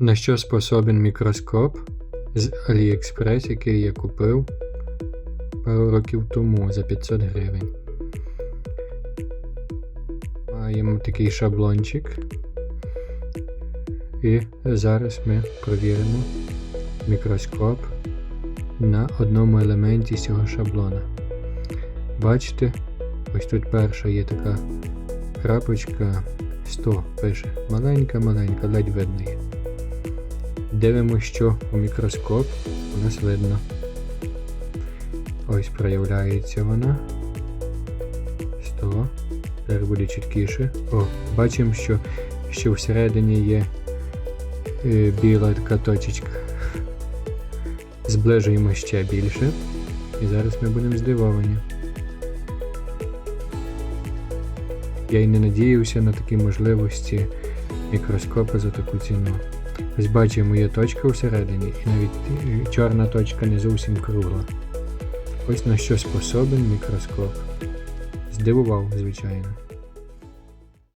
На що способен мікроскоп з AliExpress, який я купив пару років тому за 500 гривень. Маємо такий шаблончик. І зараз ми провіримо мікроскоп на одному елементі цього шаблона. Бачите, ось тут перша є така крапочка 100 пише. Маленька-маленька, ледь видно є. Дивимося, що у мікроскоп у нас видно. Ось проявляється вона. 100. Тепер буде чіткіше. О, бачимо, що, що всередині є е, біла така точечка. Зближуємо ще більше. І зараз ми будемо здивовані. Я й не надіявся на такі можливості мікроскопа за таку ціну. Ось бачимо, є точка всередині, і навіть чорна точка не зовсім кругла. Ось на що способен мікроскоп. Здивував, звичайно.